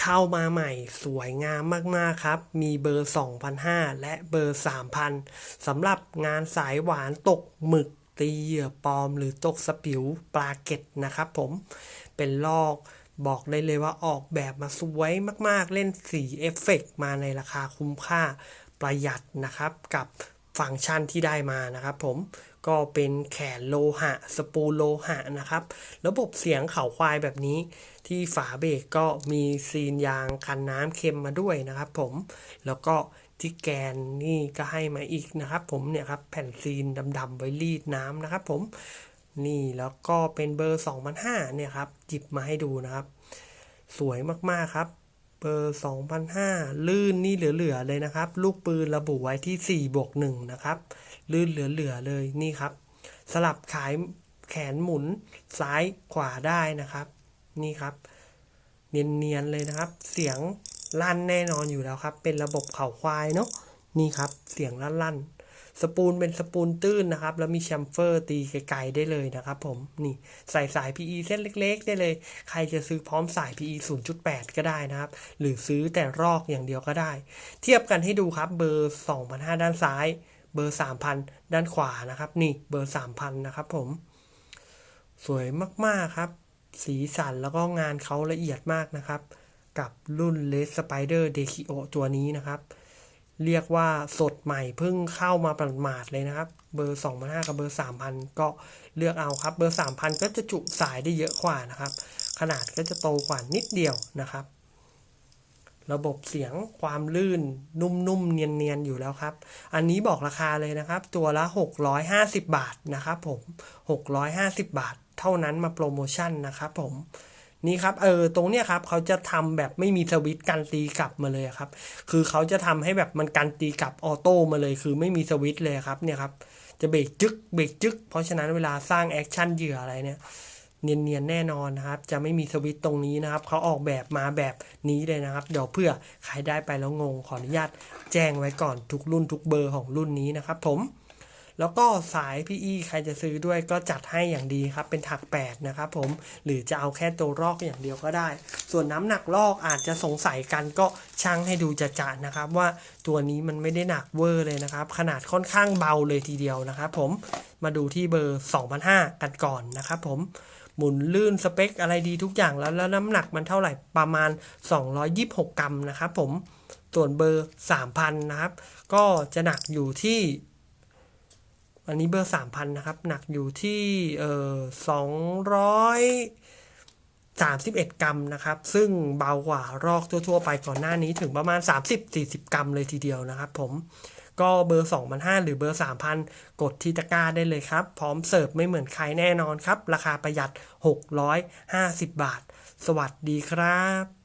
เข้ามาใหม่สวยงามมากๆครับ มีเบอร์ 2,500 และเบอร์ 3,000สำหรับงานสายหวานตกหมึกตีเหยื่อปลอม หรือตกสปิวปลาเก็ตนะครับผมเป็นลอกบอกได้เลยว่าออกแบบมาสวยมากๆ เล่นสีเอฟเฟกต์มาในราคาคุ้มค่าประหยัดนะครับกับ ฟังก์ชันที่ได้มานะครับผมก็เป็นแขนโลหะ สปูโลหะนะครับ ระบบเสียงเข่าควายแบบนี้ที่ฝาเบรกก็มีซีนยางกันน้ำเค็มมาด้วยนะครับผมแล้วก็ที่แกนนี่ก็ให้มาอีกนะครับ ผมเนี่ยครับแผ่นซีนดำๆไว้รีดน้ำนะครับ ผมนี่แล้วก็เป็นเบอร์2005เนี่ยครับหยิบมาให้ดูนะครับ สวยมากๆครับ เบอร์2005 ลื่นนี่เหลือ ๆ เลยนะครับ ลูกปืนระบุไว้ที่ 4 บวก 1 นะครับ ลื่นเหลือ ๆ เลยนี่ครับ สลับขายแขนหมุนซ้ายขวาได้นะครับ นี่ครับ เนียน ๆ เลยนะครับ เสียงลั่นแน่นอนอยู่แล้วครับ เป็นระบบเข่าควายเนาะนี่ครับ เสียงลั่นๆ สปูลเป็นสปูลตื้นนะครับ แล้วมีแชมเฟอร์ตีไกลๆได้เลยนะครับผมนี่ใส่สาย PE เส้นเล็ก ๆ ได้เลย ใครจะซื้อพร้อมสาย PE 0.8 ก็ได้นะครับ หรือซื้อแต่รอกอย่างเดียวก็ได้ เทียบกันให้ดูครับเบอร์ 2,500 ด้านซ้าย เบอร์ 3,000 ด้านขวานะครับ นี่เบอร์ 3,000 นะครับผม สวยมากๆครับ สีสันแล้วก็งานเขาละเอียดมากนะครับ กับรุ่น Red Spider d e k i o ตัวนี้นะครับ เรียกว่าสดใหม่เพิ่งเข้ามาประมาดเลยนะครับ เบอร์2,500กับเบอร์ 3,000 ก็เลือกเอาครับ เบอร์ 3,000 ก็จะจุสายได้เยอะกว่านะครับ ขนาดก็จะโตกว่านิดเดียวนะครับ ระบบเสียงความลื่นนุ่มๆเนียนๆ อยู่แล้วครับ อันนี้บอกราคาเลยนะครับ ตัวละ 650 บาทนะครับผม 650 บาท เท่านั้นมาโปรโมชั่นนะครับผม นี่ครับเออตรงเนี้ยครับเขาจะทำแบบไม่มีสวิตช์กันตีกลับมาเลยครับ คือเขาจะทำให้แบบมันกันตีกลับออโต้มาเลย คือไม่มีสวิตช์เลยครับเนี่ยครับจะเบรกจึกเบรกจึก เพราะฉะนั้นเวลาสร้างแอคชั่นเหยื่ออะไรเนี่ยเนียนๆแน่นอนนะครับ จะไม่มีสวิต์ตรงนี้นะครับ เขาออกแบบมาแบบนี้เลยนะครับ เดี๋ยวเพื่อใครได้ไปแล้วงงขออนุญาตแจ้งไว้ก่อนทุกรุ่นทุกเบอร์ของรุ่นนี้นะครับผม แล้วก็สาย PE ใครจะซื้อด้วยก็จัดให้อย่างดีครับ เป็นถัก 8 นะครับผม หรือจะเอาแค่ตัวรอกอย่างเดียวก็ได้ ส่วนน้ำหนักลอกอาจจะสงสัยกันก็ช่างให้ดูจะจะๆนะครับว่าตัวนี้มันไม่ได้หนักเวอร์เลยนะครับ ขนาดค่อนข้างเบาเลยทีเดียวนะครับผม มาดูที่เบอร์2005กันก่อนนะครับผมหมุนลื่นสเปคอะไรดีทุกอย่างแล้วแล้วน้ำหนักมันเท่าไหร่ประมาณ 226 กรัมนะครับผมส่วนเบอร์ 3,000 นะครับ ก็จะหนักอยู่ที่ อันนี้เบอร์3,000นะครับ หนักอยู่ที่เอ่อ231กรัมนะครับ ซึ่งเบากว่ารอกทั่ว ๆ ไปก่อนหน้านี้ถึงประมาณ30-40กรัมเลยทีเดียวนะครับผมก็เบอร์2,500หรือเบอร์ 3,000 กดที่ตะกร้าได้เลยครับ พร้อมเสิร์ฟไม่เหมือนใครแน่นอนครับ ราคาประหยัด 650 บาท สวัสดีครับ